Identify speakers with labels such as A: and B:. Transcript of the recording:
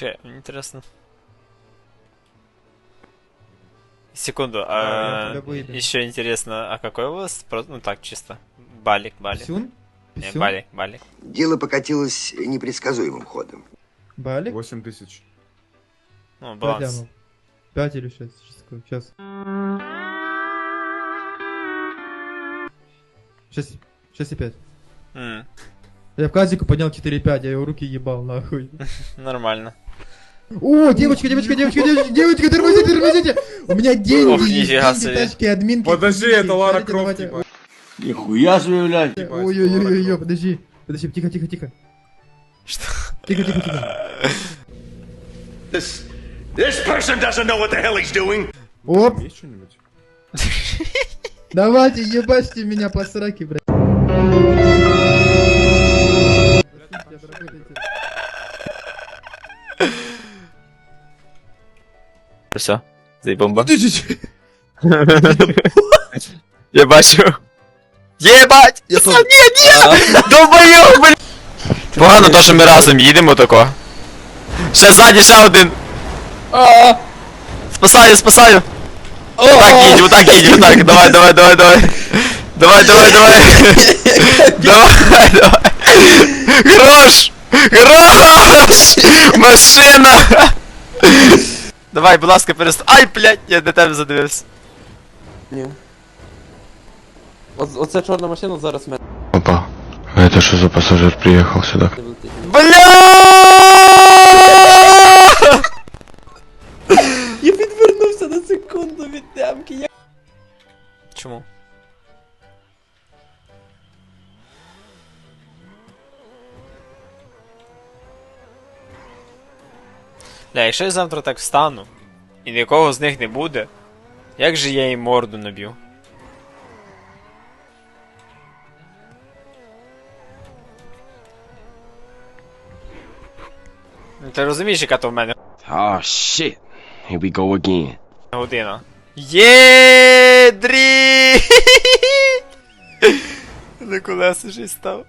A: Чекай, мені інтересно. Секунду, а,
B: выебем.
A: еще интересно, а какой у вас, ну так, чисто, балик, балик.
B: Писюн?
A: Не,
B: Писюн?
A: балик, балик.
C: Дело покатилось непредсказуемым ходом.
B: Балик?
D: 8 тысяч.
A: Ну,
B: Пять
A: баланс.
B: лямов. Пять или шесть? Сейчас. Шесть. Шесть и пять.
A: М,
B: Я в казику поднял 4,5, я его руки ебал, нахуй.
A: нормально.
B: О, девочка, девочка, девочка, девочка, девочка, тормозите, тормозите! У меня деньги,
A: Ох,
B: есть,
A: нифига
B: деньги,
A: себе.
B: тачки, админки.
D: Подожди,
B: деньги.
D: это Лара
B: Смотрите,
D: Крофт,
B: давайте.
D: ебать.
E: Нихуя себе, блядь.
D: Лара
B: подожди. Подожди, тихо, тихо, тихо.
A: Что?
B: Тихо, тихо, тихо.
F: This this person doesn't know what the hell he's doing.
B: Оп,
D: Крофт. Есть что-нибудь?
B: давайте, ебашьте меня по сраке, блядь.
A: Все, бомба. Я бачу. Єбать! Я Ні, ні! Долбойов, блін! Погано то, що ми разом їдемо тако. Ще ззаді ще один. Спасаю, спасаю. Так їдь, отак їдь, отак. Давай, давай, давай, давай. Давай, давай, давай. Давай, давай. Хорош! Хорош! Машина! Давай, будь ласка, перест... Ай, блядь, я на тебе задивився.
G: Ні. О, оце чорна машина зараз мене
H: Опа, а это что за пассажир приехал сюда?
G: вилетить.
A: Бля!
G: Я відвернувся на секунду від темки. Я...
A: Чому? Бля, якщо я завтра так встану, і нікого з них не буде, як же я їм морду наб'ю? Ну, Ти розумієш, яка то в мене
E: Oh shit. Here we go again.
A: година? Єдрі! На колеса щось став.